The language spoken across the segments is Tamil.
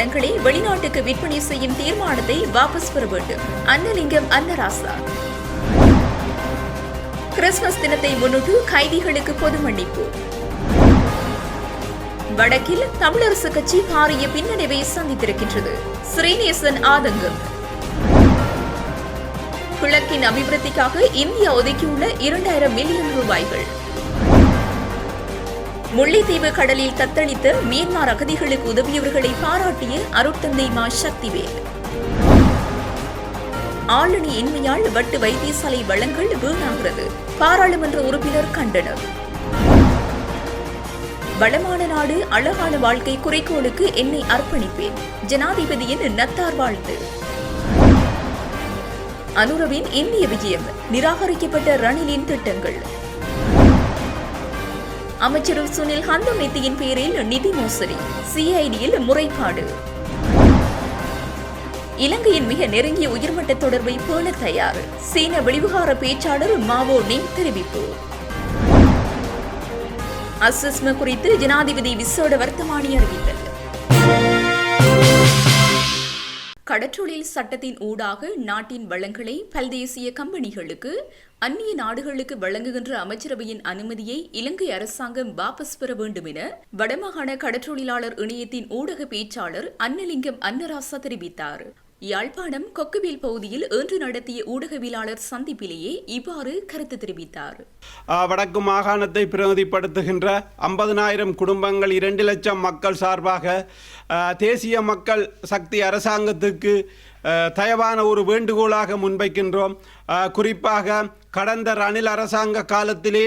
வளங்களை வெளிநாட்டுக்கு விற்பனை செய்யும் தீர்மானத்தை வாபஸ் பெற வேண்டும். அன்னலிங்கம் அன்னராசா. கிறிஸ்துமஸ் தினத்தை முன்னிட்டு கைதிகளுக்கு பொது மன்னிப்பு. வடக்கில் தமிழரசு கட்சி பாரிய பின்னடைவை சந்தித்திருக்கின்றது. ஸ்ரீநேசன் ஆதங்கம். கிழக்கின் அபிவிருத்திக்காக இந்தியா ஒதுக்கியுள்ள இரண்டாயிரம் மில்லியன் ரூபாய்கள். முல்லைத்தீவு கடலில் தத்தளித்த மியான்மர் அகதிகளுக்கு உதவியவர்களை பாராட்டிய அருட்தந்தை மா சக்திவேல். ஆளணி இன்மையால் வட்டு வைத்தியசாலை வளங்கள் வீணாகிறது. பாராளுமன்ற உறுப்பினர் கண்டனம். வளமான நாடு அழகான வாழ்க்கை குறைக்கோளுக்கு என்னை அர்ப்பணிப்பேன். ஜனாதிபதியின் நத்தார் வாழ்த்து. அனுரவின் இந்திய விஜயம். நிராகரிக்கப்பட்ட ரணிலின் திட்டங்கள். அமைச்சர் சுனில் ஹந்தமேத்தியின் பேரில் நிதி மோசடி சிஐடியில் முறைப்பாடு. இலங்கையின் மிக நெருங்கிய உயர்மட்ட தொடர்பை பேண தயார் சீன வெளிவிகார பேச்சாளர் மாவோ நிங் தெரிவிப்பு. அசிஸ்ம குறித்து ஜனாதிபதி விசோட வர்த்தமானி அறிவித்தல். கடற்றொழில் சட்டத்தின் ஊடாக நாட்டின் வளங்களை பல்தேசிய கம்பெனிகளுக்கு அந்நிய நாடுகளுக்கு வழங்குகின்ற அமைச்சரவையின் அனுமதியை இலங்கை அரசாங்கம் வாபஸ் பெற வேண்டும் என வடமாகாண கடற்றொழிலாளர் இணையத்தின் ஊடக பேச்சாளர் அன்னலிங்கம் அன்னராசா தெரிவித்தார். யாழ்ப்பாணம் கொக்குவில் பகுதியில் இன்று நடத்திய ஊடகவியலாளர் சந்திப்பிலேயே இவ்வாறு கருத்து தெரிவித்தார். வடக்கு மாகாணத்தை பிரதிநிதிப்படுத்துகின்ற ஐம்பதனாயிரம் குடும்பங்கள் இரண்டு லட்சம் மக்கள் சார்பாக தேசிய மக்கள் சக்தி அரசாங்கத்துக்கு தயவான ஒரு வேண்டுகோளாக முன்வைக்கின்றோம். குறிப்பாக கடந்த ரணில் அரசாங்க காலத்திலே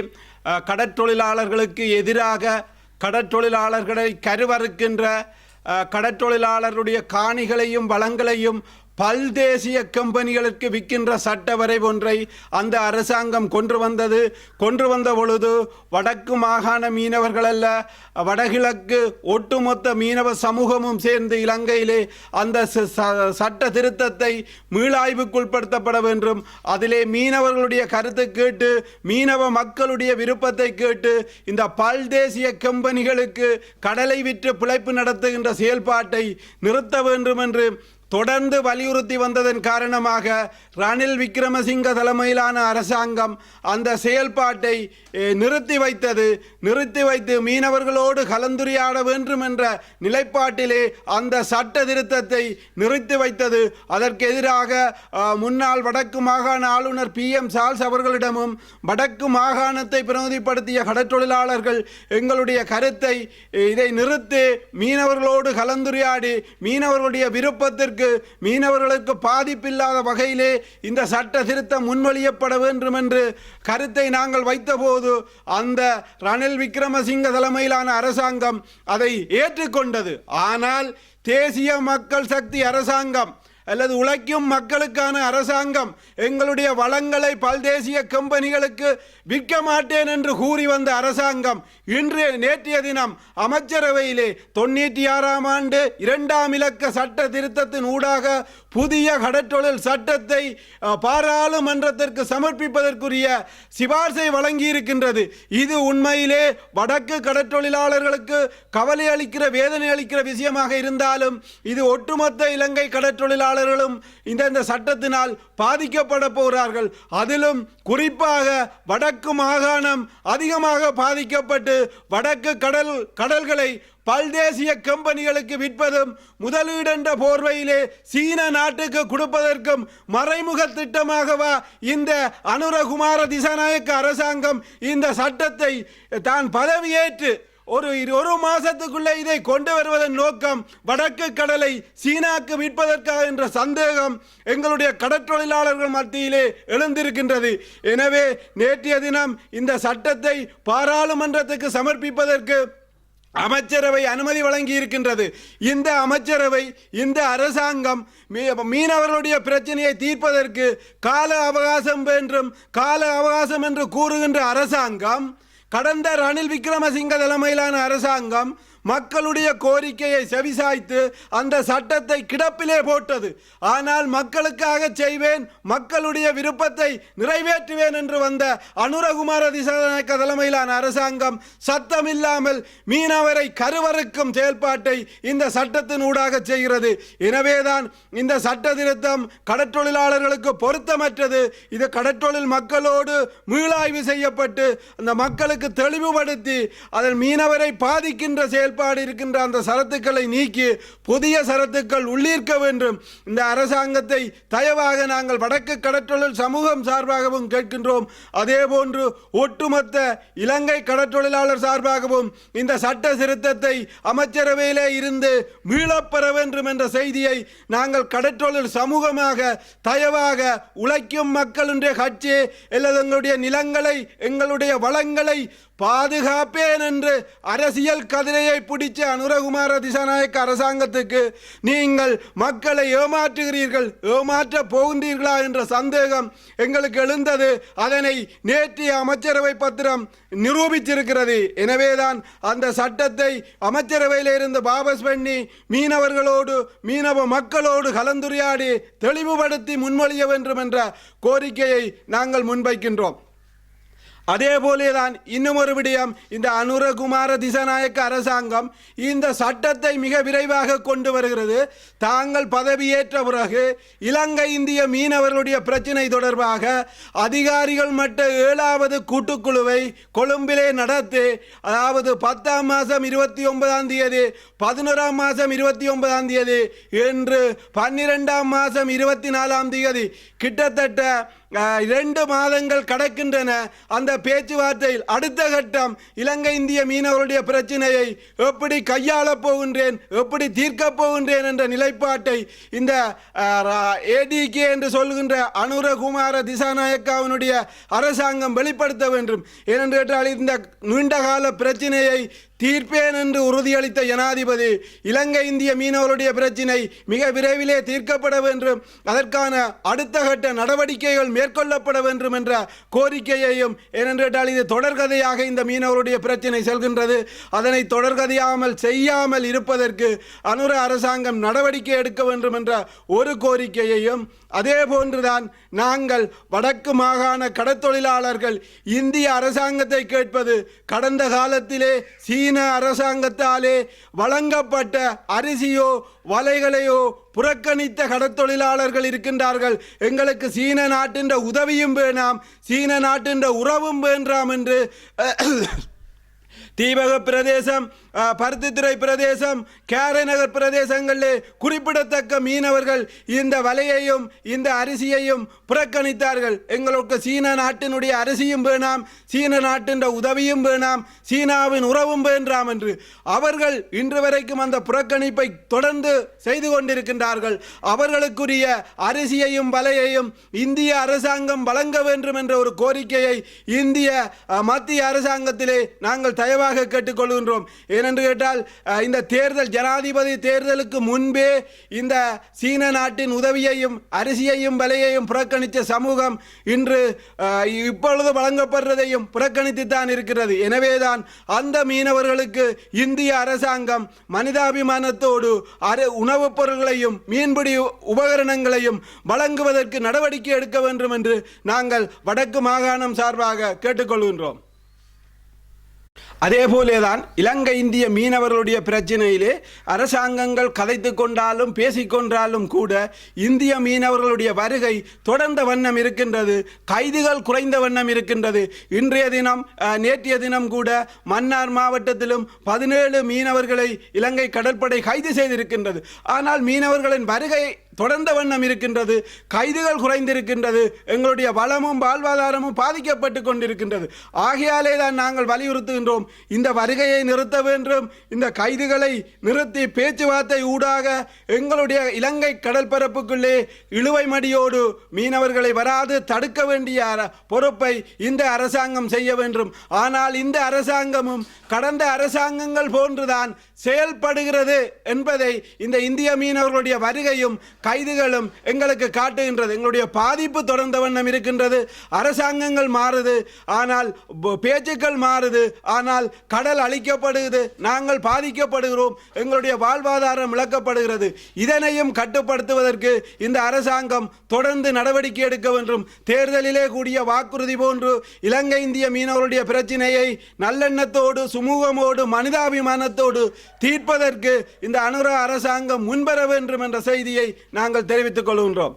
கடற்தொழிலாளர்களுக்கு கடற்றொழிலாளர்களுக்கு எதிராக கடற்றொழிலாளர்களை கருவறுக்கின்ற கடற்றொழிலாளருடைய காணிகளையும் வளங்களையும் பல்தேசிய கம்பெனிகளுக்கு விற்கின்ற சட்ட வரைவு ஒன்றை அந்த அரசாங்கம் கொன்று வந்தது. கொன்று வந்த பொழுது வடக்கு மாகாண மீனவர்கள் அல்ல வடகிழக்கு ஒட்டுமொத்த மீனவ சமூகமும் சேர்ந்து இலங்கையிலே அந்த ச- சட்ட திருத்தத்தை மீளாய்வுக்குட்படுத்தப்பட வேண்டும். அதிலே மீனவர்களுடைய கருத்து கேட்டு மீனவ மக்களுடைய விருப்பத்தை கேட்டு இந்த பல்தேசிய கம்பெனிகளுக்கு கடலை விற்று பிழைப்பு நடத்துகின்ற செயல்பாட்டை நிறுத்த வேண்டும் என்று தொடர்ந்து வலியுறுத்தி வந்ததன் காரணமாக ரணில் விக்ரமசிங்க தலைமையிலான அரசாங்கம் அந்த செயல்பாட்டை நிறுத்தி வைத்தது. நிறுத்தி வைத்து மீனவர்களோடு கலந்துரையாட வேண்டும் என்ற நிலைப்பாட்டிலே அந்த சட்ட திருத்தத்தை நிறுத்தி வைத்தது. அதற்கு எதிராக முன்னாள் வடக்கு மாகாண ஆளுநர் பி. எம். சால்ஸ் அவர்களிடமும் வடக்கு மாகாணத்தை பிரதிநிதிப்படுத்திய கடற்றொழிலாளர்கள் எங்களுடைய கருத்தை இதை நிறுத்தி மீனவர்களோடு கலந்துரையாடி மீனவர்களுடைய விருப்பத்திற்கு மீனவர்களுக்கு பாதிப்பில்லாத வகையிலே இந்த சட்ட திருத்தம் முன்மொழியப்பட வேண்டும் என்று கருத்தை நாங்கள் வைத்தபோது அந்த ரணில் விக்ரமசிங்க தலைமையிலான அரசாங்கம் அதை ஏற்றுக்கொண்டது. ஆனால் தேசிய மக்கள் சக்தி அரசாங்கம் அல்லது உழைக்கும் மக்களுக்கான அரசாங்கம் எங்களுடைய வளங்களை பல்தேசிய கம்பெனிகளுக்கு விற்க மாட்டேன் என்று கூறி வந்த அரசாங்கம் இன்று நேற்றைய தினம் அமைச்சரவையிலே தொண்ணூற்றி ஆறாம் ஆண்டு இரண்டாம் இலக்க சட்ட திருத்தத்தின் ஊடாக புதிய கடற்றொழில் சட்டத்தை பாராளுமன்றத்திற்கு சமர்ப்பிப்பதற்குரிய சிபார்சை வழங்கியிருக்கின்றது. இது உண்மையிலே வடக்கு கடற்றொழிலாளர்களுக்கு கவலை அளிக்கிற வேதனை அளிக்கிற விஷயமாக இருந்தாலும் இது ஒட்டுமொத்த இலங்கை கடற்றொழிலாளர் இந்த இந்த சட்டத்தினால் பாதிக்கப்பட போகிறார்கள். அதிலும் குறிப்பாக வடக்கு மாகாணம் அதிகமாக பாதிக்கப்பட்டு வடக்கு கடல் கடல்களை பல்தேசிய கம்பெனிகளுக்கு விற்பதும் முதலீடென்ற போர்வையிலே சீன நாட்டுக்கு கொடுப்பதற்கும் மறைமுக திட்டமாகவா இந்த அனுரகுமார திசாநாயக்க அரசாங்கம் இந்த சட்டத்தை தான் பதவியேற்று ஒரு ஒரு மாதத்துக்குள்ளே இதை கொண்டு வருவதன் நோக்கம் வடக்கு கடலை சீனாக்கு மீட்பதற்காக என்ற சந்தேகம் எங்களுடைய கடற்றொழிலாளர்கள் மத்தியிலே எழுந்திருக்கின்றது. எனவே நேற்றைய தினம் இந்த சட்டத்தை பாராளுமன்றத்துக்கு சமர்ப்பிப்பதற்கு அமைச்சரவை அனுமதி வழங்கி இருக்கின்றது இந்த அமைச்சரவை இந்த அரசாங்கம் மீ- மீனவர்களுடைய பிரச்சனையை தீர்ப்பதற்கு கால அவகாசம் என்றும் கால அவகாசம் என்று கூறுகின்ற அரசாங்கம் கடந்த ரணில் விக்ரமசிங்க தலைமையிலான அரசாங்கம் மக்களுடைய கோரிக்கையை செவிசாய்த்து அந்த சட்டத்தை கிடப்பிலே போட்டது. ஆனால் மக்களுக்காக செய்வேன் மக்களுடைய விருப்பத்தை நிறைவேற்றுவேன் என்று வந்த அனுரகுமார திசாநாயக்க தலைமையிலான அரசாங்கம் சத்தமில்லாமல் மீனவரை கருவறுக்கும் செயல்பாட்டை இந்த சட்டத்தின் ஊடாக செய்கிறது. எனவேதான் இந்த சட்ட திருத்தம் கடற்றொழிலாளர்களுக்கு பொருத்தமற்றது. இது கடற்றொழில் மக்களோடு மீளாய்வு செய்யப்பட்டு அந்த மக்களுக்கு தெளிவுபடுத்தி அதன் மீனவரை பாதிக்கின்ற செயல் ஏற்பாடு இருக்கின்ற அந்த சரத்துக்களை நீக்கி புதிய சரத்துக்கள் உள்ளீர்க்க வேண்டும். இந்த அரசாங்கத்தை தயவாக நாங்கள் வடக்கு கடற்றொழில் சமூகம் சார்பாகவும் கேட்கின்றோம். அதே போன்று ஒட்டுமொத்த இலங்கை கடற்றொழிலாளர் சார்பாகவும் இந்த சட்ட திருத்தத்தை அமைச்சரவையிலே இருந்து மீளப்பெற வேண்டும் என்ற செய்தியை நாங்கள் கடற்றொழில் சமூகமாக தயவாக உழைக்கும் மக்களுடைய கட்சி அல்லது எங்களுடைய நிலங்களை எங்களுடைய வளங்களை பாதுகாப்பேன் என்று அரசியல் கதிரையை பிடிச்ச அனுரகுமார திசாநாயக்க அரசாங்கத்துக்கு நீங்கள் மக்களை ஏமாற்றுகிறீர்கள் ஏமாற்ற போகின்றீர்களா என்ற சந்தேகம் எங்களுக்கு எழுந்தது. அதனை நேற்றைய அமைச்சரவை பத்திரம் நிரூபித்திருக்கிறது. எனவேதான் அந்த சட்டத்தை அமைச்சரவையில் இருந்து வாபஸ் பண்ணி மீனவர்களோடு மீனவ மக்களோடு கலந்துரையாடி தெளிவுபடுத்தி முன்மொழிய வேண்டும் என்ற கோரிக்கையை நாங்கள் முன்வைக்கின்றோம். அதே போலேதான் இன்னும் ஒரு விடயம். இந்த அனுரகுமார திசநாயக்க அரசாங்கம் இந்த சட்டத்தை மிக விரைவாக கொண்டு வருகிறது. தாங்கள் பதவியேற்ற பிறகு இலங்கை இந்திய மீனவர்களுடைய பிரச்சினை தொடர்பாக அதிகாரிகள் மட்ட ஏழாவது கூட்டுக்குழுவை கொழும்பிலே நடத்தி அதாவது பத்தாம் மாதம் இருபத்தி ஒன்பதாம் தேதி பதினோராம் மாதம் இருபத்தி ஒன்பதாம் தேதி என்று பன்னிரெண்டாம் மாதம் இருபத்தி நாலாம் தேதி கிட்டத்தட்ட இரண்டு மாதங்கள் கடக்கின்றன. அந்த பேச்சுவார்த்தையில் அடுத்த கட்டம் இலங்கை இந்திய மீனவருடைய பிரச்சனையை எப்படி கையாளப் போகின்றேன் எப்படி தீர்க்கப் போகின்றேன் என்ற நிலைப்பாட்டை இந்த ஏடிகே என்று சொல்கின்ற அனுரகுமார திசாநாயக்காவினுடைய அரசாங்கம் வெளிப்படுத்த வேண்டும். ஏனென்று கேட்டால் இந்த நீண்டகால பிரச்சனையை தீர்ப்பேன் என்று உறுதியளித்த ஜனாதிபதி இலங்கை இந்திய மீனவருடைய பிரச்சினை மிக விரைவிலே தீர்க்கப்பட வேண்டும். அதற்கான அடுத்த கட்ட நடவடிக்கைகள் மேற்கொள்ளப்பட வேண்டும் என்ற கோரிக்கையையும் ஏனென்றால் இது தொடர்கதையாக இந்த மீனவருடைய பிரச்சினை செல்கின்றது. அதனை தொடர்கதையாமல் செய்யாமல் இருப்பதற்கு அனுர அரசாங்கம் நடவடிக்கை எடுக்க வேண்டும் என்ற ஒரு கோரிக்கையையும் அதே போன்றுதான் நாங்கள் வடக்கு மாகாண கடத்தொழிலாளர்கள் இந்திய அரசாங்கத்தை கேட்பது கடந்த காலத்திலே சீன அரசாங்கத்தாலே வழங்கப்பட்ட அரிசியோ வலைகளையோ புறக்கணித்த கடத்தொழிலாளர்கள் இருக்கின்றார்கள். எங்களுக்கு சீன நாட்டின்ற உதவியும் வேணாம் சீன நாட்டின்ற உறவும் வேண்டாம் என்று தீபக பிரதேசம் பருத்தித்துறை பிரதேசம் கேரநகர் பிரதேசங்களிலே குறிப்பிடத்தக்க மீனவர்கள் இந்த வலையையும் இந்த அரிசியையும் புறக்கணித்தார்கள். எங்களுக்கு சீன நாட்டினுடைய அரிசியும் வேணாம் சீன நாட்டின் உதவியும் வேணாம் சீனாவின் உறவும் வேண்டாம் என்று அவர்கள் இன்று வரைக்கும் அந்த புறக்கணிப்பை தொடர்ந்து செய்து கொண்டிருக்கின்றார்கள். அவர்களுக்குரிய அரிசியையும் வலையையும் இந்திய அரசாங்கம் வழங்க வேண்டும் என்ற ஒரு கோரிக்கையை இந்திய மத்திய அரசாங்கத்திலே நாங்கள் தயவாக கேட்டுக்கொள்கின்றோம். ஏனென்று கேட்டால் இந்த தேர்தல் ஜனாதிபதி தேர்தலுக்கு முன்பே இந்த சீன நாட்டின் உதவியையும் அரிசியையும் விலையையும் புறக்கணித்த சமூகம் இன்று இப்பொழுது வழங்கப்படுறதையும் புறக்கணித்துத்தான் இருக்கிறது. எனவேதான் அந்த மீனவர்களுக்கு இந்திய அரசாங்கம் மனிதாபிமானத்தோடு அரு உணவுப் பொருள்களையும் மீன்பிடி உபகரணங்களையும் வழங்குவதற்கு நடவடிக்கை எடுக்க வேண்டும் என்று நாங்கள் வடக்கு மாகாணம் சார்பாக கேட்டுக்கொள்கின்றோம். அதேபோலேதான் இலங்கை இந்திய மீனவர்களுடைய பிரச்சனையிலே அரசாங்கங்கள் கதைத்து கொண்டாலும் பேசிக்கொண்டாலும் கூட இந்திய மீனவர்களுடைய வருகை தொடர்ந்த வண்ணம் இருக்கின்றது கைதுகள் குறைந்த வண்ணம் இருக்கின்றது. இன்றைய தினம் நேற்றைய தினம் கூட மன்னார் மாவட்டத்திலும் பதினேழு மீனவர்களை இலங்கை கடற்படை கைது செய்திருக்கின்றது. ஆனால் மீனவர்களின் வருகை தொடர்ந்த வண்ணம் இருக்கின்றது கைதுகள் குறைந்திருக்கின்றது எங்களுடைய வளமும் வாழ்வாதாரமும் பாதிக்கப்பட்டு கொண்டிருக்கின்றது. ஆகையாலே தான் நாங்கள் வலியுறுத்துகின்றோம் இந்த வருகையை நிறுத்த வேண்டும் இந்த கைதுகளை நிறுத்தி பேச்சுவார்த்தை ஊடாக எங்களுடைய இலங்கை கடற்பரப்புக்குள்ளே இழுவை மடியோடு மீனவர்களை வராது தடுக்க வேண்டிய பொறுப்பை இந்த அரசாங்கம் செய்ய வேண்டும். ஆனால் இந்த அரசாங்கமும் கடந்த அரசாங்கங்கள் போன்றுதான் செயல்படுகிறது என்பதை இந்த இந்திய மீனவர்களுடைய வருகையும் கைதுகளும் எங்களுக்கு காட்டுகின்றது. எங்களுடைய பாதிப்பு தொடர்ந்த வண்ணம் இருக்கின்றது. அரசாங்கங்கள் மாறுது. ஆனால் பேச்சுக்கள் மாறுது. ஆனால் கடல் அழிக்கப்படுகிறது நாங்கள் பாதிக்கப்படுகிறோம். எங்களுடைய வாழ்வாதாரம் இழக்கப்படுகிறது. இதனையும் கட்டுப்படுத்துவதற்கு இந்த அரசாங்கம் தொடர்ந்து நடவடிக்கை எடுக்க வேண்டும். தேர்தலிலே கூடிய வாக்குறுதி போன்று இலங்கை இந்திய மீனவருடைய பிரச்சினையை நல்லெண்ணத்தோடு சுமூகமோடு மனிதாபிமானத்தோடு தீர்ப்பதற்கு இந்த அனுரா அரசாங்கம் முன்வர வேண்டும் என்ற செய்தியை நாங்கள் தெரிவித்துக் கொள்கின்றோம்.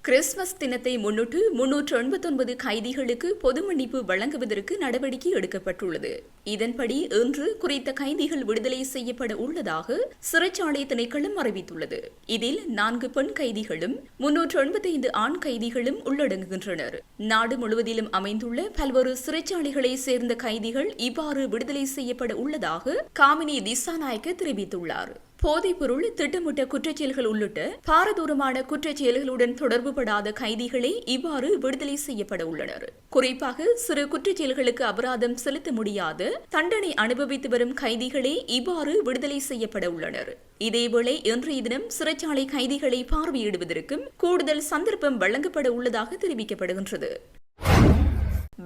கிறிஸ்துமஸ் தினத்தை முன்னிட்டு முன்னூற்று எண்பத்தொன்பது கைதிகளுக்கு பொது மன்னிப்பு வழங்குவதற்கு நடவடிக்கை எடுக்கப்பட்டுள்ளது. இதன்படி இன்று குறித்த கைதிகள் விடுதலை செய்யப்பட உள்ளதாக சிறைச்சாலை திணைக்களம் அறிவித்துள்ளது. இதில் நான்கு பெண் கைதிகளும் முன்னூற்று எண்பத்தைந்து ஆண் கைதிகளும் உள்ளடங்குகின்றனர். நாடு முழுவதிலும் அமைந்துள்ள பல்வேறு சிறைச்சாலைகளை சேர்ந்த கைதிகள் இவ்வாறு விடுதலை செய்யப்பட உள்ளதாக காமினி திசாநாயக்க தெரிவித்துள்ளார். போதைப்பொருள் திட்டமிட்ட குற்றச்செயல்கள் உள்ளிட்ட பாரதூரமான குற்றச்செயல்களுடன் தொடர்புபடாத கைதிகளே இவ்வாறு விடுதலை செய்யப்பட உள்ளனர். குறிப்பாக சிறு குற்றச்செயல்களுக்கு அபராதம் செலுத்த முடியாத. தண்டனை அனுபவித்து வரும் கைதிகளே இவ்வாறு விடுதலை செய்யப்பட உள்ளனர். இதேவேளை இன்றைய தினம் சிறைச்சாலை கைதிகளை பார்வையிடுவதற்கும் கூடுதல் சந்தர்ப்பம் வழங்கப்பட உள்ளதாக தெரிவிக்கப்படுகின்றது.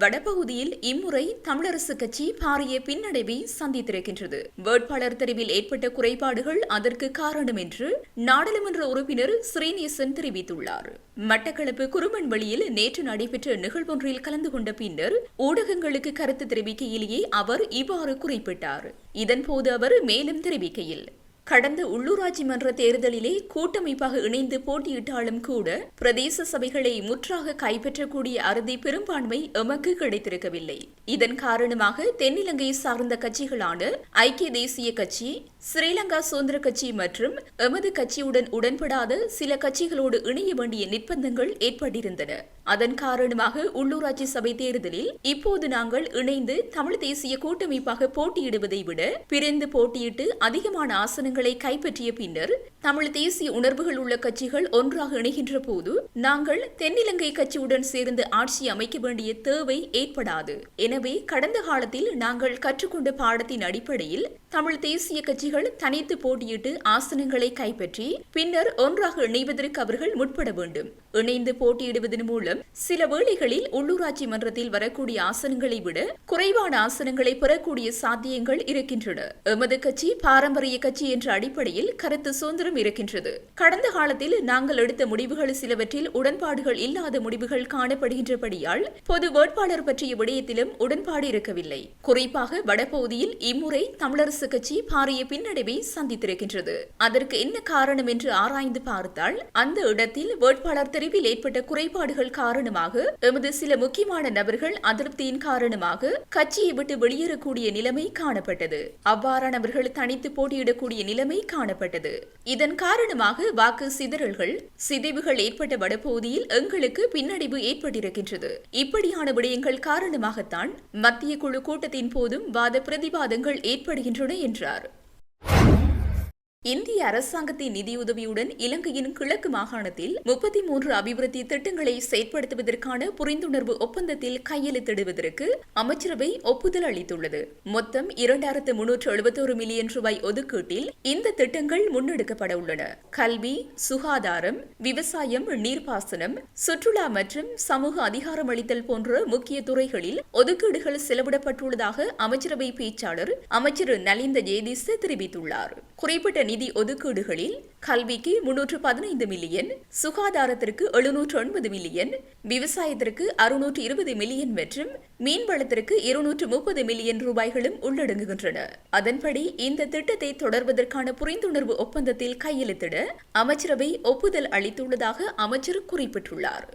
வடபகுதியில் இம்முறை தமிழரசு கட்சி பாரிய பின்னடைவை சந்தித்திருக்கின்றது. வேட்பாளர் தெரிவில் ஏற்பட்ட குறைபாடுகள் அதற்கு காரணம் என்று நாடாளுமன்ற உறுப்பினர் ஸ்ரீநேசன் தெரிவித்துள்ளார். மட்டக்களப்பு குருமன்வெளியில் நேற்று நடைபெற்ற நிகழ்வொன்றில் கலந்து கொண்ட பின்னர் ஊடகங்களுக்கு கருத்து தெரிவிக்கையிலேயே அவர் இவ்வாறு குறிப்பிட்டார். இதன்போது அவர் மேலும் தெரிவிக்கையில் கடந்த உள்ளூராட்சி மன்ற தேர்தலிலே கூட்டமைப்பாக இணைந்து போட்டியிட்டாலும் கூட பிரதேச சபைகளை முற்றாக கைப்பற்றக்கூடிய அறுதி பெரும்பான்மை எமக்கு கிடைத்திருக்கவில்லை. இதன் காரணமாக தென்னிலங்கை சார்ந்த கட்சிகளான ஐக்கிய தேசிய கட்சி ஸ்ரீலங்கா சுதந்திர கட்சி மற்றும் எமது கட்சியுடன் உடன்படாத சில கட்சிகளோடு இணைய வேண்டிய நிர்பந்தங்கள் ஏற்பட்டிருந்தன. அதன் காரணமாக உள்ளூராட்சி சபை தேர்தலில் இப்போது நாங்கள் இணைந்து தமிழ் தேசிய கூட்டமைப்பாக போட்டியிடுவதை விட பிரிந்து போட்டியிட்டு அதிகமான ஆசனங்கள் கைப்பற்றிய பின்னர் தமிழ் தேசிய உணர்வுகள் உள்ள கட்சிகள் ஒன்றாக இணைகின்ற போது நாங்கள் தென்னிலங்கை கட்சியுடன் சேர்ந்து ஆட்சி அமைக்க வேண்டிய தேவை ஏற்படாது. எனவே கடந்த காலத்தில் நாங்கள் கற்றுக்கொண்ட பாடத்தின் அடிப்படையில் தமிழ் தேசிய கட்சிகள் தனித்து போட்டியிட்டு ஆசனங்களை கைப்பற்றி பின்னர் ஒன்றாக இணைவதற்கு அவர்கள் முற்பட வேண்டும். இணைந்து போட்டியிடுவதன் மூலம் சில வேளைகளில் உள்ளூராட்சி மன்றத்தில் வரக்கூடிய ஆசனங்களை விட குறைவான ஆசனங்களை பெறக்கூடிய சாத்தியங்கள் இருக்கின்றன. எமது கட்சி பாரம்பரிய கட்சி என்ற அடிப்படையில் கருத்து சுதந்திரம் இருக்கின்றது. கடந்த காலத்தில் நாங்கள் எடுத்த முடிவுகள் சிலவற்றில் உடன்பாடுகள் இல்லாத முடிவுகள் காணப்படுகின்றபடியால் பொது வேட்பாளர் பற்றிய விடயத்திலும் உடன்பாடு இருக்கவில்லை. குறிப்பாக வடபகுதியில் இம்முறை தமிழரசு கட்சி பாரிய பின்னடைவை சந்தித்திருக்கின்றது. அதற்கு என்ன காரணம் என்று ஆராய்ந்து பார்த்தால் அந்த இடத்தில் வேட்பாளர் பிரிவில் ஏற்பட்ட குறைபாடுகள் காரணமாக எமது சில முக்கியமான நபர்கள் அதிருப்தியின் காரணமாக கட்சியை விட்டு வெளியேறக்கூடிய நிலைமை காணப்பட்டது. அவ்வாறானவர்கள் தனித்து போட்டியிடக்கூடிய நிலைமை காணப்பட்டது. இதன் காரணமாக வாக்கு சிதறல்கள் சிதைவுகள் ஏற்பட்ட வடபகுதியில் எங்களுக்கு பின்னடைவு ஏற்பட்டிருக்கின்றது. இப்படியான விடயங்கள் காரணமாகத்தான் மத்திய குழு கூட்டத்தின் போதும் வாத பிரதிவாதங்கள் ஏற்படுகின்றன என்றார். இந்திய அரசாங்கத்தின் நிதியுதவியுடன் இலங்கையின் கிழக்கு மாகாணத்தில் முப்பத்தி மூன்று அபிவிருத்தி திட்டங்களை செயற்படுத்துவதற்கான புரிந்துணர்வு ஒப்பந்தத்தில் கையெழுத்திடுவதற்கு அமைச்சரவை ஒப்புதல் அளித்துள்ளது. மொத்தம் இரண்டாயிரத்து முன்னூற்று எழுபத்தோரு மில்லியன் ரூபாய் ஒதுக்கீட்டில் இந்த திட்டங்கள் முன்னெடுக்கப்பட உள்ளன. கல்வி சுகாதாரம் விவசாயம் நீர்ப்பாசனம் சுற்றுலா மற்றும் சமூக அதிகாரமளித்தல் போன்ற முக்கிய துறைகளில் ஒதுக்கீடுகள் செலவிடப்பட்டுள்ளதாக அமைச்சரவை பேச்சாளர் அமைச்சர் நலிந்த ஜேதிஸ் தெரிவித்துள்ளார். குறிப்பிட்ட நிதி ஒதுக்கீடுகளில் கல்விக்கு முன்னூற்று பதினைந்து மில்லியன் சுகாதாரத்திற்கு எழுநூற்று ஒன்பது மில்லியன் விவசாயத்திற்கு அறுநூற்று இருபது மில்லியன் மற்றும் மீன்வளத்திற்கு இருநூற்று முப்பது மில்லியன் ரூபாய்களும் உள்ளடங்குகின்றன. அதன்படி இந்த திட்டத்தை தொடர்வதற்கான புரிந்துணர்வு ஒப்பந்தத்தில் கையெழுத்திட அமைச்சரவை ஒப்புதல் அளித்துள்ளதாக அமைச்சர் குறிப்பிட்டுள்ளார்.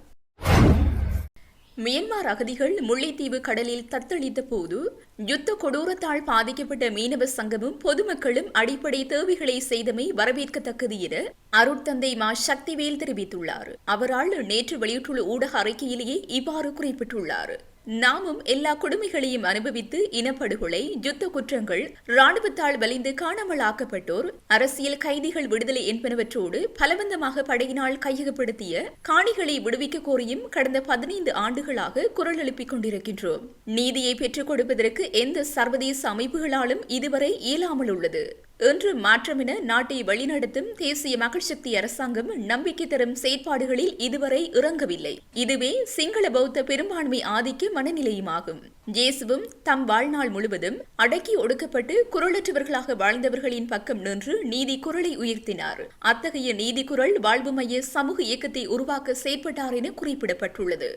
மியன்மார் அகதிகள் முல்லைத்தீவு கடலில் தத்தளித்த போது யுத்த கொடூரத்தால் பாதிக்கப்பட்ட மீனவ சங்கமும் பொதுமக்களும் அடிப்படை தேவைகளை செய்தமை வரவேற்கத்தக்கது என அருட்தந்தை மா சக்திவேல் தெரிவித்துள்ளார். அவரால் நேற்று வெளியிட்டுள்ள ஊடக அறிக்கையிலேயே இவ்வாறு குறிப்பிட்டுள்ளார். நாமும் எல்லா கொடுமைகளையும் அனுபவித்து இனப்படுகொலை யுத்த குற்றங்கள் ராணுவத்தால் வலிந்து காணாமலாக்கப்பட்டோர் அரசியல் கைதிகள் விடுதலை என்பனவற்றோடு பலவந்தமாக படையினால் கையகப்படுத்திய காணிகளை விடுவிக்க கோரியும் கடந்த பதினைந்து ஆண்டுகளாக குரல் எழுப்பிக் கொண்டிருக்கின்றோம். நீதியை பெற்றுக் கொடுப்பதற்கு எந்த சர்வதேச அமைப்புகளாலும் இதுவரை இயலாமல் உள்ளது. இன்று மாற்றமென நாட்டை வழிநடத்தும் தேசிய மக்கள் சக்தி அரசாங்கம் நம்பிக்கை தரும் செயற்பாடுகளில் இதுவரை இறங்கவில்லை. இதுவே சிங்கள பௌத்த பெரும்பான்மை ஆதிக்க மனநிலையுமாகும். ஜேசுவும் தம் வாழ்நாள் முழுவதும் அடக்கி ஒடுக்கப்பட்டு குரலற்றவர்களாக வாழ்ந்தவர்களின் பக்கம் நின்று நீதி குரலை உயர்த்தினார். அத்தகைய நீதி குரல் வாழ்வு மைய சமூக இயக்கத்தை உருவாக்க செயற்பட்டார் என குறிப்பிடப்பட்டுள்ளது.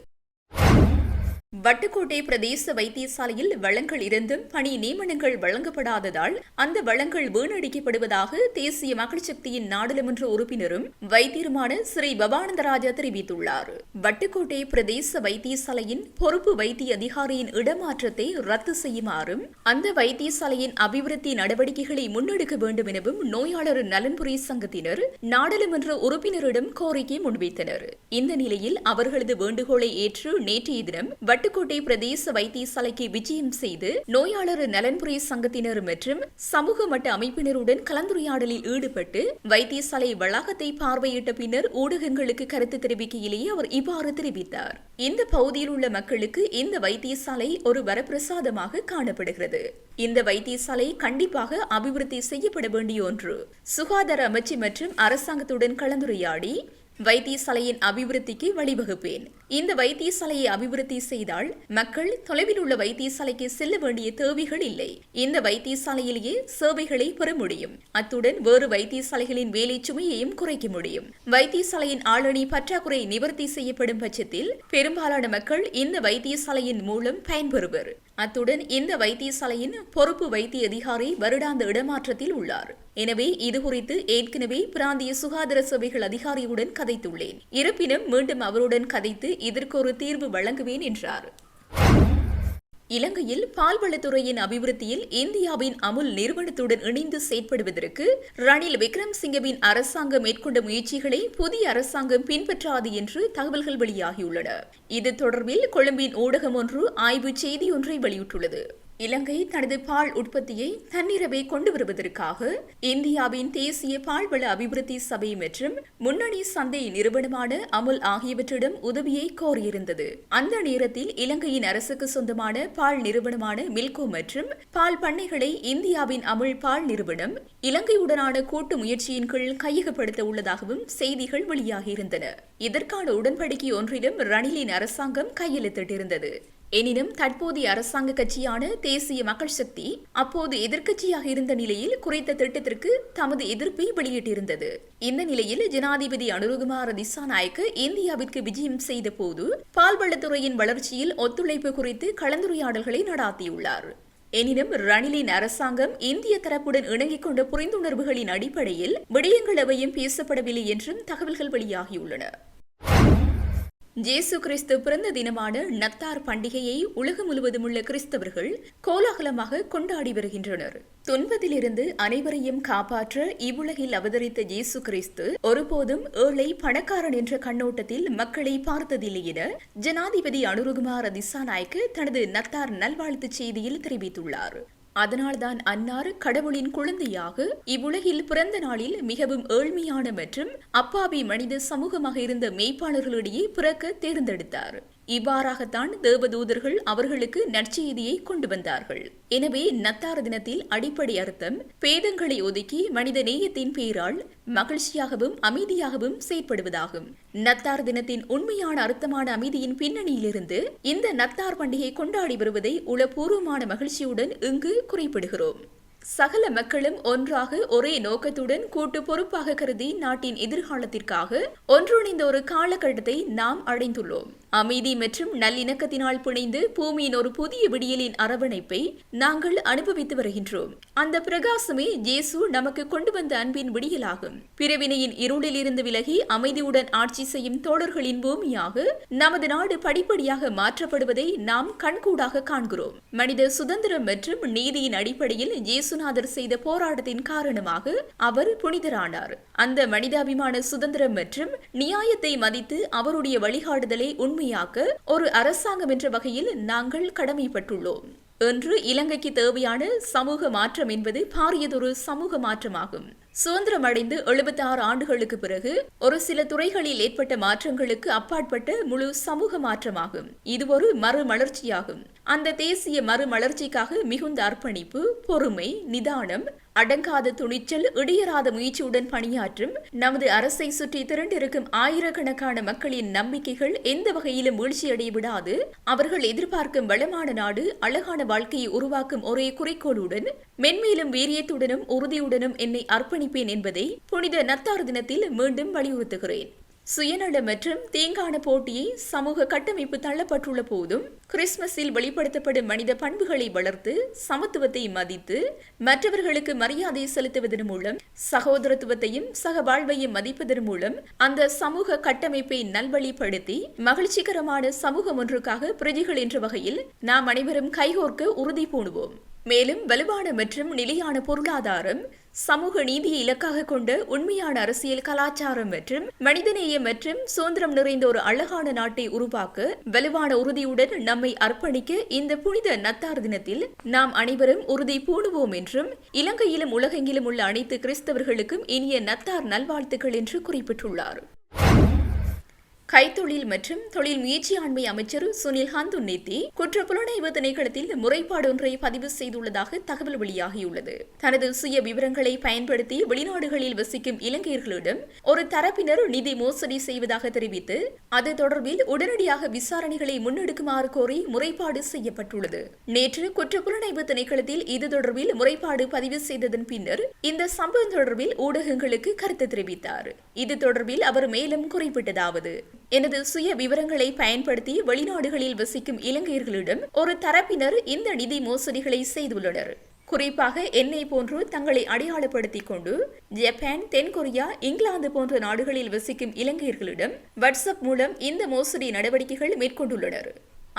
வட்டுக்கோட்டை பிரதேச வைத்தியசாலையில் வளங்கள் இருந்தும் பணி நியமனங்கள் வழங்கப்படாததால் அந்த வளங்கள் வீணடிக்கப்படுவதாக தேசிய மக்கள் சக்தியின் நாடாளுமன்ற உறுப்பினரும் வைத்தியருமான ஸ்ரீ பவானந்தராஜா தெரிவித்துள்ளார். வட்டுக்கோட்டை பிரதேச வைத்தியசாலையின் பொறுப்பு வைத்திய அதிகாரியின் இடமாற்றத்தை ரத்து செய்யுமாறும் அந்த வைத்தியசாலையின் அபிவிருத்தி நடவடிக்கைகளை முன்னெடுக்க வேண்டும் எனவும் நோயாளர் நலன்புரி சங்கத்தினர் நாடாளுமன்ற உறுப்பினரிடம் கோரிக்கை முன்வைத்தனர். இந்த நிலையில் அவர்களது வேண்டுகோளை ஏற்று நேற்றைய தினம் வட்டுக்கோட்டை பிரதேச வைத்தியசாலைக்கு விஜயம் செய்து நோயாளர் நலன்புரை சங்கத்தினர் மற்றும் சமூக மட்ட அமைப்பினருடன் கலந்துரையாடலில் ஈடுபட்டு வைத்தியசாலை வளாகத்தை பார்வையிட்ட பின்னர் ஊடகங்களுக்கு கருத்து தெரிவிக்கையிலேயே அவர் இவ்வாறு தெரிவித்தார். இந்த பகுதியில் உள்ள மக்களுக்கு இந்த வைத்தியசாலை ஒரு வரப்பிரசாதமாக காணப்படுகிறது. இந்த வைத்தியசாலை கண்டிப்பாக அபிவிருத்தி செய்யப்பட வேண்டிய ஒன்று. சுகாதார அமைச்சு மற்றும் அரசாங்கத்துடன் கலந்துரையாடி வைத்தியசாலையின் அபிவிருத்திக்கு வழிவகுப்பேன். இந்த வைத்தியசாலையை அபிவிருத்தி செய்தால் மக்கள் தொலைவில் உள்ள வைத்தியசாலைக்கு செல்ல வேண்டிய தேவைகள் இல்லை. இந்த வைத்தியசாலையிலேயே சேவைகளை பெற முடியும். அத்துடன் வேறு வைத்தியசாலைகளின் வேலை சுமையையும் குறைக்க முடியும். வைத்தியசாலையின் ஆளணி பற்றாக்குறை நிவர்த்தி செய்யப்படும் பட்சத்தில் பெரும்பாலான மக்கள் இந்த வைத்தியசாலையின் மூலம் பயன்பெறுவர். அத்துடன் இந்த வைத்தியசாலையின் பொறுப்பு வைத்திய அதிகாரி வருடாந்த இடமாற்றத்தில் உள்ளார். எனவே இதுகுறித்து ஏற்கனவே பிராந்திய சுகாதார சபைகள் அதிகாரியுடன் கதைத்துள்ளேன். இருப்பினும் மீண்டும் அவருடன் கதைத்து இதற்கு ஒரு தீர்வு வழங்குவேன் என்றார். இலங்கையில் பால்வளத்துறையின் அபிவிருத்தியில் இந்தியாவின் அமுல் நிறுவனத்துடன் இணைந்து செயற்படுவதற்கு ரணில் விக்ரம்சிங்கவின் அரசாங்கம் மேற்கொண்ட முயற்சிகளை புதிய அரசாங்கம் பின்பற்றாது என்று தகவல்கள் வெளியாகியுள்ளன. இது தொடர்பில் கொழும்பின் ஊடகம் ஒன்று ஆய்வு செய்தி ஒன்றை வெளியிட்டுள்ளது. இலங்கை தனது பால் உற்பத்தியை தன்னிறவை கொண்டு வருவதற்காக இந்தியாவின் தேசிய பால்வள அபிவிருத்தி சபை மற்றும் முன்னணி சந்தை நிறுவனமான அமுல் ஆகியவற்றிடம் உதவியை கோரியிருந்தது. அந்த நேரத்தில் இலங்கையின் அரசுக்கு சொந்தமான பால் நிறுவனமான மில்கோ மற்றும் பால் பண்ணைகளை இந்தியாவின் அமுல் பால் நிறுவனம் இலங்கையுடனான கூட்டு முயற்சியின் கீழ் கையகப்படுத்த உள்ளதாகவும் செய்திகள் வெளியாகியிருந்தன. இதற்கான உடன்படிக்கை ஒன்றிலும் ரணிலின் அரசாங்கம் கையெழுத்திட்டிருந்தது. எனினும் தற்போதைய அரசாங்க கட்சியான தேசிய மக்கள் சக்தி அப்போது எதிர்க்கட்சியாக இருந்த நிலையில் குறைத்த திட்டத்திற்கு தமது எதிர்ப்பை வெளியிட்டிருந்தது. இந்த நிலையில் ஜனாதிபதி அனுருகுமார திசாநாயக்க இந்தியாவிற்கு விஜயம் செய்த போது பால்வளத்துறையின் வளர்ச்சியில் ஒத்துழைப்பு குறித்து கலந்துரையாடல்களை நடாத்தியுள்ளார். எனினும் ரணிலின் அரசாங்கம் இந்திய தரப்புடன் இணங்கிக் கொண்ட புரிந்துணர்வுகளின் அடிப்படையில் விடயங்கள் எவையும் பேசப்படவில்லை என்றும் தகவல்கள் வெளியாகியுள்ளன. ஜேசு கிறிஸ்து பிறந்த தினமான நத்தார் பண்டிகையை உலகம் முழுவதும் உள்ள கிறிஸ்தவர்கள் கோலாகலமாக கொண்டாடி வருகின்றனர். துன்பத்திலிருந்து அனைவரையும் காப்பாற்ற இவ்வுலகில் அவதரித்த ஜேசு கிறிஸ்து ஒருபோதும் ஏழை பணக்காரன் என்ற கண்ணோட்டத்தில் மக்களை பார்த்ததில்லை என ஜனாதிபதி அனுருகுமார திசாநாயக்கு தனது நத்தார் நல்வாழ்த்து செய்தியில் தெரிவித்துள்ளார். அதனால்தான் அன்னார் கடவுளின் குழந்தையாக இவ்வுலகில் பிறந்த நாளில் மிகவும் ஏழ்மையான மற்றும் அப்பாவி மனித சமூகமாக இருந்த மெய்ப்பாளர்களிடையே பிறக்க தேர்ந்தெடுத்தார். இவ்வாறாகத்தான் தேவதூதர்கள் அவர்களுக்கு நற்செய்தியை கொண்டு வந்தார்கள். எனவே நத்தார் தினத்தில் அடிப்படை அர்த்தம் பேதங்களை ஒதுக்கி மனித நேயத்தின் பேரால் மகிழ்ச்சியாகவும் அமைதியாகவும் செயற்படுவதாகும். நத்தார் தினத்தின் உண்மையான அர்த்தமான அமைதியின் பின்னணியிலிருந்து இந்த நத்தார் பண்டிகை கொண்டாடி வருவதை உளப்பூர்வமான மகிழ்ச்சியுடன் இங்கு குறிப்பிடுகிறோம். சகல மக்களும் ஒன்றாக ஒரே நோக்கத்துடன் கூட்டு பொறுப்பாக கருதி நாட்டின் எதிர்காலத்திற்காக ஒன்றிணைந்த ஒரு காலகட்டத்தை நாம் அடைந்துள்ளோம். அமைதி மற்றும் நல்லிணக்கத்தினால் பிணைந்து பூமியின் ஒரு புதிய விடியலின் அரவணைப்பை நாங்கள் அனுபவித்து வருகின்றோம். அந்த பிரகாசமே இயேசு நமக்கு கொண்டு வந்த அன்பின் விடியலாகும். பிறவினையின் இருளில் இருந்து விலகி அமைதியுடன் ஆட்சி செய்யும் தோழர்களின் பூமியாக நமது நாடு படிப்படியாக மாற்றப்படுவதை நாம் கண்கூடாக காண்கிறோம். மனித சுதந்திரம் மற்றும் நீதியின் அடிப்படையில் ஜேசுநாதர் செய்த போராட்டத்தின் காரணமாக அவர் புனிதரானார். அந்த மனிதாபிமான சுதந்திரம் மற்றும் நியாயத்தை மதித்து அவருடைய வழிகாட்டுதலை முழுமையாக்க ஒரு அரசாங்கம் என்ற வகையில் நாங்கள் கடமைப்பட்டுள்ளோம். என்று இலங்கைக்கு தேவையான சமூக மாற்றம் என்பது பாரியதொரு சமூக மாற்றமாகும். சுதந்திரம் அடைந்து எழுபத்தி ஆறு ஆண்டுகளுக்கு பிறகு ஒரு சில துறைகளில் ஏற்பட்ட மாற்றங்களுக்கு அப்பாற்பட்ட முழு சமூக மாற்றமாகும். இது ஒரு மறுமலர்ச்சியாகும். அந்த தேசிய மறுமலர்ச்சிக்காக மிகுந்த அர்ப்பணிப்பு பொறுமை நிதானம் அடங்காத துணிச்சல் இடையறாத முயற்சியுடன் பணியாற்றும் நமது அரசை சுற்றி திரண்டிருக்கும் ஆயிரக்கணக்கான மக்களின் நம்பிக்கைகள் எந்த வகையிலும் வீழ்ச்சியடைய விடாது அவர்கள் எதிர்பார்க்கும் வளமான நாடு அழகான வாழ்க்கையை உருவாக்கும் ஒரே குறிக்கோளுடன் மென்மேலும் வீரியத்துடனும் உறுதியுடனும் என்னை அர்ப்பணி அர்ப்பணிப்பேன் என்பதை புனித நத்தார் தினத்தில் மீண்டும் வலியுறுத்துகிறேன். சுயநல மற்றும் தீங்கான போட்டியை சமூக கட்டமைப்பு தள்ளப்பட்டுள்ள போதும் கிறிஸ்துமஸில் வெளிப்படுத்தப்படும் மனித பண்புகளை வளர்த்து சமத்துவத்தை மதித்து மற்றவர்களுக்கு மரியாதை செலுத்துவதன் மூலம் சகோதரத்துவத்தையும் சக வாழ்வையும் மதிப்பதன் மூலம் அந்த சமூக கட்டமைப்பை நல்வழிப்படுத்தி மகிழ்ச்சிகரமான சமூகம் ஒன்றுக்காக பிரஜைகள் என்ற வகையில் நாம் அனைவரும் கைகோர்க்க உறுதி பூணுவோம் மேலும் வலுவான மற்றும் நிலையான பொருளாதாரம் சமூக நீதியை இலக்காக கொண்ட உண்மையான அரசியல் கலாச்சாரம் மற்றும் மனிதநேயம் மற்றும் சுதந்திரம் நிறைந்த ஒரு அழகான நாட்டை உருவாக்க வலுவான உறுதியுடன் நம்மை அர்ப்பணிக்க இந்த புனித நத்தார் தினத்தில் நாம் அனைவரும் உறுதி பூணுவோம் என்றும் இலங்கையிலும் உலகெங்கிலும் உள்ள அனைத்து கிறிஸ்தவர்களுக்கும் இனிய நத்தார் நல்வாழ்த்துக்கள் என்று குறிப்பிட்டுள்ளார். கைத்தொழில் மற்றும் தொழில் முயற்சியாண்மை அமைச்சர் சுனில் ஹந்துன்னேத்தி குற்ற புலனாய்வு திணைக்களத்தில் முறைப்பாடு ஒன்றை பதிவு செய்துள்ளதாக தகவல் வெளியாகியுள்ளது. தனது சுய விவரங்களை பயன்படுத்தி வெளிநாடுகளில் வசிக்கும் இலங்கையர்களிடம் ஒரு தரப்பினர் நிதி மோசடி செய்வதாக தெரிவித்து அது தொடர்பில் உடனடியாக விசாரணைகளை முன்னெடுக்குமாறு கோரி முறைப்பாடு செய்யப்பட்டுள்ளது. நேற்று குற்ற புலனாய்வு திணைக்களத்தில் இது தொடர்பில் முறைப்பாடு பதிவு செய்ததன் பின்னர் இந்த சம்பவம் தொடர்பில் ஊடகங்களுக்கு கருத்து தெரிவித்தார். இது தொடர்பில் அவர் மேலும் குறிப்பிட்டதாவது. எனது சுய விவரங்களை பயன்படுத்தி வெளிநாடுகளில் வசிக்கும் இலங்கையர்களிடம் ஒரு தரப்பினர் இந்த நிதி மோசடிகளை செய்துள்ளனர். குறிப்பாக என்னை போன்று தங்களை அடையாளப்படுத்திக் கொண்டு ஜப்பான் தென்கொரியா இங்கிலாந்து போன்ற நாடுகளில் வசிக்கும் இலங்கையர்களிடம் வாட்ஸ்அப் மூலம் இந்த மோசடி நடவடிக்கைகள் மேற்கொண்டுள்ளனர்.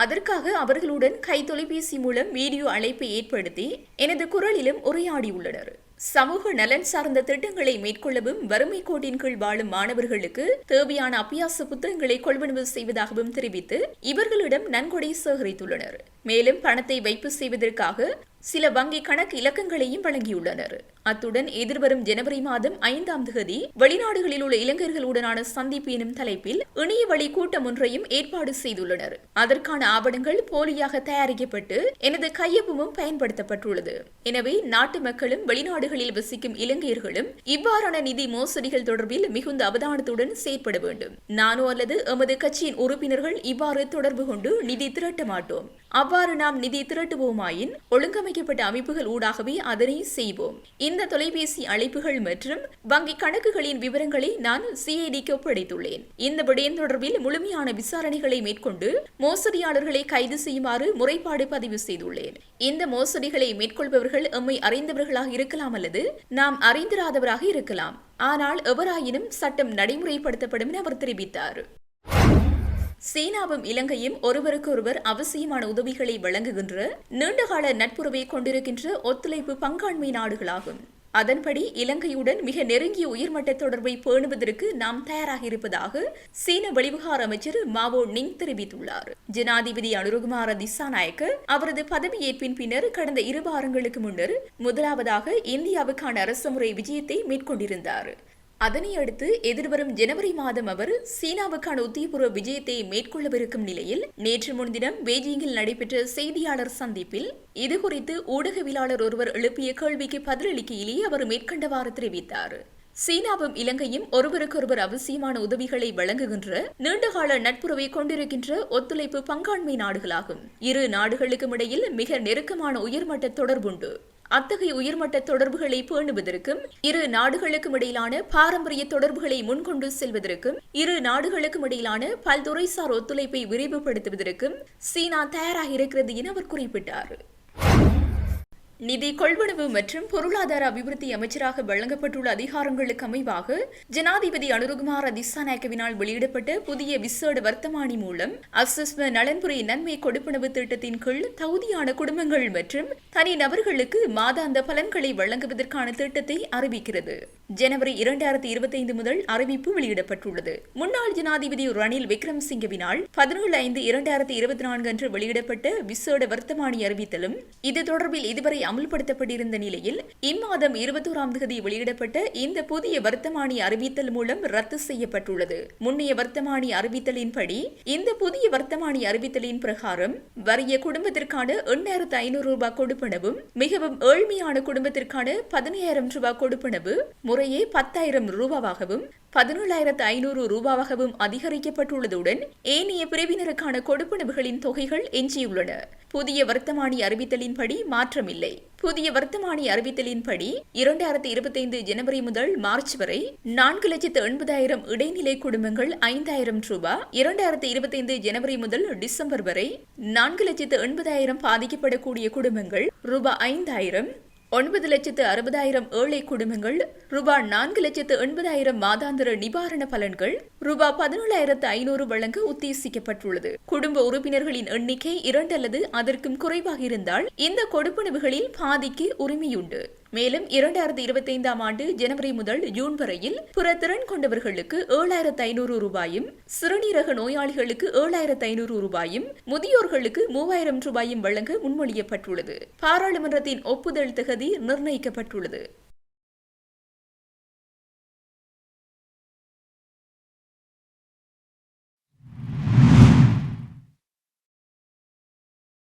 அதற்காக அவர்களுடன் கைத்தொலைபேசி மூலம் வீடியோ அழைப்பை ஏற்படுத்தி எனது குரலிலும் உரையாடியுள்ளனர். சமூக நலன் சார்ந்த திட்டங்களை மேற்கொள்ளவும் வறுமை கோட்டின் கீழ் வாழும் மாணவர்களுக்கு தேவையான அபியாச புத்தகங்களை கொள்வனவு செய்வதாகவும் தெரிவித்து இவர்களிடம் நன்கொடை சேகரித்துள்ளனர். மேலும் பணத்தை வைப்பு செய்வதற்காக சில வங்கி கணக்கு இலக்கங்களையும் வழங்கியுள்ளனர். அத்துடன் எதிர்வரும் ஜனவரி மாதம் ஐந்தாம் தேதி வெளிநாடுகளில் உள்ள இளைஞர்களுடனான சந்திப்பு எனும் தலைப்பில் இணைய வழி கூட்டம் ஒன்றையும் ஏற்பாடு செய்துள்ளனர். அதற்கான ஆவணங்கள் போலியாக தயாரிக்கப்பட்டு எனது கையொப்பமும் பயன்படுத்தப்பட்டுள்ளது. எனவே நாட்டு மக்களும் வெளிநாடுகளில் வசிக்கும் இலங்கையர்களும் இவ்வாறான நிதி மோசடிகள் தொடர்பில் மிகுந்த அவதானத்துடன் செயற்பட வேண்டும். நானோ அல்லது எமது கட்சியின் உறுப்பினர்கள் இவ்வாறு தொடர்பு கொண்டு நிதி திரட்ட மாட்டோம். அவ்வாறு நாம் நிதி திரட்டுவோமாயின் ஒழுங்கமைக்கப்பட்ட அமைப்புகள் ஊடாகவே அதனை செய்வோம். இந்த தொலைபேசி அழைப்புகள் மற்றும் வங்கி கணக்குகளின் விவரங்களை நான் சிஐடிக்கு ஒப்படைத்துள்ளேன். இந்த விடயம் தொடர்பில் முழுமையான விசாரணைகளை மேற்கொண்டு மோசடியாளர்களை கைது செய்யுமாறு முறைப்பாடு பதிவு செய்துள்ளேன். இந்த மோசடிகளை மேற்கொள்பவர்கள் எம்மை அறிந்தவர்களாக இருக்கலாம் அல்லது நாம் அறிந்திராதவராக இருக்கலாம். ஆனால் எவராயினும் சட்டம் நடைமுறைப்படுத்தப்படும் என அவர் தெரிவித்தார். சீனாவும் இலங்கையும் ஒருவருக்கொருவர் அவசியமான உதவிகளை வழங்குகின்ற நீண்டகால நட்புறவை கொண்டிருக்கின்ற ஒத்துழைப்பு பங்காண்மை நாடுகளாகும். அதன்படி இலங்கையுடன் மிக நெருங்கிய உயர்மட்ட தொடர்பை பேணுவதற்கு நாம் தயாராக இருப்பதாக சீன வெளிவிகார அமைச்சர் மாவோ நிங் தெரிவித்துள்ளார். ஜனாதிபதி அனுருகுமார திசாநாயக்க அவரது பதவியேற்பின் பின்னர் கடந்த இரு வாரங்களுக்கு முன்னர் முதலாவதாக இந்தியாவுக்கான அரசுமுறை விஜயத்தை மேற்கொண்டிருந்தார். அதனை அடுத்து எதிர்வரும் ஜனவரி மாதம் அவர் சீனாவுக்கான உத்தியபூர்வ விஜயத்தை மேற்கொள்ளவிருக்கும் நிலையில் நேற்று முன்தினம் பெய்ஜிங்கில் நடைபெற்ற செய்தியாளர் சந்திப்பில் இதுகுறித்து ஊடகவியலாளர் ஒருவர் எழுப்பிய கேள்விக்கு பதிலளிக்கையிலேயே அவர் மேற்கண்டவாறு தெரிவித்தார். சீனாவும் இலங்கையும் ஒருவருக்கொருவர் அவசியமான உதவிகளை வழங்குகின்ற நீண்டகால நட்புறவை கொண்டிருக்கின்ற ஒத்துழைப்பு பங்காண்மை நாடுகளாகும். இரு நாடுகளுக்கும் இடையில் மிக நெருக்கமான உயர்மட்ட தொடர்புண்டு. அத்தகைய உயர்மட்ட தொடர்புகளை பேணுவதற்கும் இரு நாடுகளுக்கும் இடையிலான பாரம்பரிய தொடர்புகளை முன்கொண்டு செல்வதற்கும் இரு நாடுகளுக்கும் இடையிலான பல்துறைசார் ஒத்துழைப்பை விரிவுபடுத்துவதற்கும் சீனா தயாராக இருக்கிறது என அவர் குறிப்பிட்டார். நிதி கொள்வனவு மற்றும் பொருளாதார அபிவிருத்தி அமைச்சராக வழங்கப்பட்டுள்ள அதிகாரங்களுக்கு அமைவாக ஜனாதிபதி அனுருகுமார் திசாநாயக்கவினால் வெளியிடப்பட்ட புதிய விசேட வர்த்தமானி மூலம் அசஸ்ம நலன்புரி நன்மை கொடுப்பனவு திட்டத்தின் கீழ் தகுதியான குடும்பங்கள் மற்றும் தனி நபர்களுக்கு மாதாந்த பலன்களை வழங்குவதற்கான திட்டத்தை அறிவிக்கிறது. ஜனவரி இரண்டாயிரத்தி இருபத்தி ஐந்து முதல் அறிவிப்பு வெளியிடப்பட்டுள்ளது. முன்னாள் ஜனாதிபதி ரணில் விக்ரம்சிங்கவினால் பதினேழு ஐந்து இரண்டாயிரத்தி இருபத்தி நான்கு அன்று வெளியிடப்பட்ட விசேட வர்த்தமானி அறிவித்தலும் இது தொடர்பில் இதுவரை அமுல்படுத்தப்பட்டிருந்த நிலையில் இம்மாதம் இருபத்தோராம் தேதி வெளியிடப்பட்ட இந்த புதிய வர்த்தமானி அறிவித்தல் மூலம் ரத்து செய்யப்பட்டுள்ளது. முன்னைய வர்த்தமானி அறிவித்தலின்படி இந்த புதிய வர்த்தமானி அறிவித்தலின் பிரகாரம் வறிய குடும்பத்திற்கான எண்ணாயிரத்து ஐநூறு ரூபாய் கொடுப்பனவும் மிகவும் ஏழ்மையான குடும்பத்திற்கான பதினையாயிரம் ரூபாய் கொடுப்பனவு முறையே பத்தாயிரம் ரூபாவாகவும் பதினேழாயிரத்து ஐநூறு ரூபாவாகவும் அதிகரிக்கப்பட்டுள்ளதுடன் ஏனைய பிரிவினருக்கான கொடுப்பனவுகளின் தொகைகள் எஞ்சியுள்ளன. புதிய வர்த்தமானி அறிவித்தலின்படி மாற்றமில்லை. புதிய வர்த்தமானி அறிவித்தலின்படி இரண்டாயிரத்தி இருபத்தைந்து ஜனவரி முதல் மார்ச் வரை நான்கு லட்சத்து எண்பதாயிரம் இடைநிலை குடும்பங்கள் ஐந்தாயிரம் ரூபாய் இரண்டாயிரத்தி இருபத்தைந்து ஜனவரி முதல் டிசம்பர் வரை நான்கு லட்சத்து எண்பதாயிரம் பாதிக்கப்படக்கூடிய குடும்பங்கள் ரூபாய் ஐந்தாயிரம் ஒன்பது லட்சத்து அறுபதாயிரம் ஏழை குடும்பங்கள் ரூபாய் நான்கு லட்சத்து எண்பதாயிரம் மாதாந்திர நிவாரண பலன்கள் ரூபாய் பதினேழாயிரத்து ஐநூறு வழங்க உத்தேசிக்கப்பட்டுள்ளது. குடும்ப உறுப்பினர்களின் எண்ணிக்கை இரண்டு அல்லது அதற்கும் குறைவாக இருந்தால் இந்த கொடுப்பனவுகளில் பாதிக்கு உரிமையுண்டு. மேலும் இரண்டாயிரத்தி இருபத்தைந்தாம் ஆண்டு ஜனவரி முதல் ஜூன் வரையில் புற திறன் கொண்டவர்களுக்கு ஏழாயிரத்து ஐநூறு ரூபாயும் சிறுநீரக நோயாளிகளுக்கு ஏழாயிரத்து ஐநூறு ரூபாயும் முதியோர்களுக்கு மூவாயிரம் ரூபாயும் வழங்க முன்மொழியப்பட்டுள்ளது. பாராளுமன்றத்தின் ஒப்புதல் தகுதி நிர்ணயிக்கப்பட்டுள்ளது.